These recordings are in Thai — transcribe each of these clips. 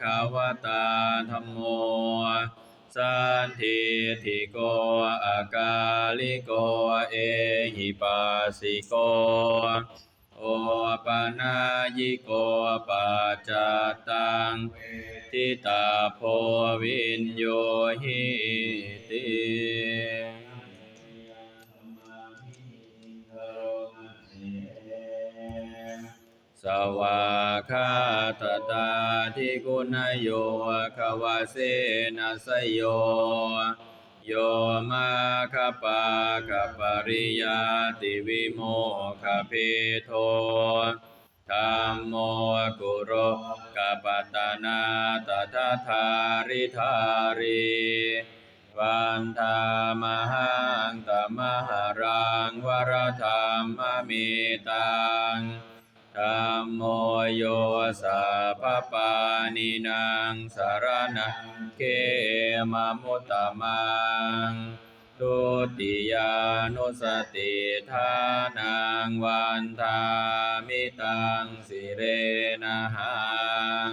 คาวตาธัมโมสันทิทิโกอากาลิโกเอหิปัสสิโก โอปานายิโกปัจจตังทิตาโพวินโยหิติ สวากาตตาทิกุณโยควาเสนัสยโย โยมาคปาคปริยาติวิโมคเพโทธรรมโมกุโรกปตนาตถาธาริธารีวันธามหังตมหารังวรธรรมมิตัง ธัมโมโยสัพปานินางสารนังเกมะมุตตะมังทุติยานุสติทานังวันทามิตังสิเรนะหัง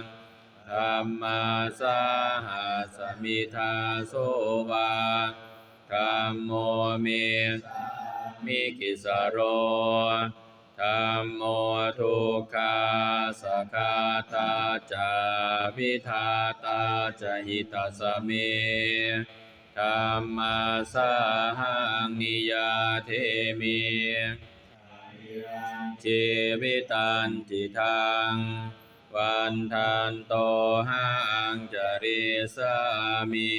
ธรรมาสาหัสมิทาโสวาธรรมโมเมมิกิสโร ธัมโมทุกขาสกาตาจาวิธาตาจหิตาสเมธัมมาสาหังนิยาเทมิชีวิตันติทังวันทันโตหังจริสามิ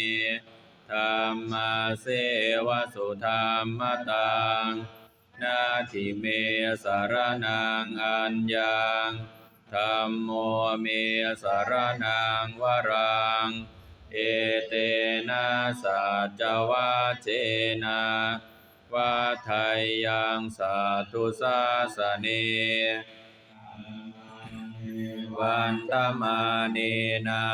ธรรมาเสวสุธรรมตัง นาทิเมสารนังอัญญังธรรมโมเมสารนังวรัง เอเตนะสัจวะเจนะวัฏัยยังสัตตุสาสเนวันตมาเนนะ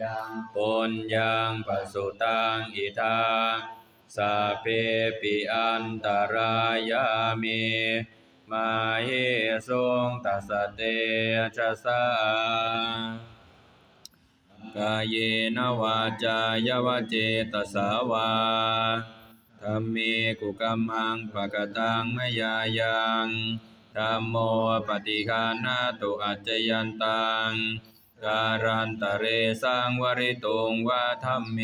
ยังปุญญังปสุตังอิทา สัพเพปิอันตรายามิมาเยสงตัสเตชะสากายนวาจายวเจตสาวาธรรมเมกุกัมมังปะกตังมยายังธัมโมปฏิคานาตุอัจจยันตังการันตเรสังวริตุงวาธัมเม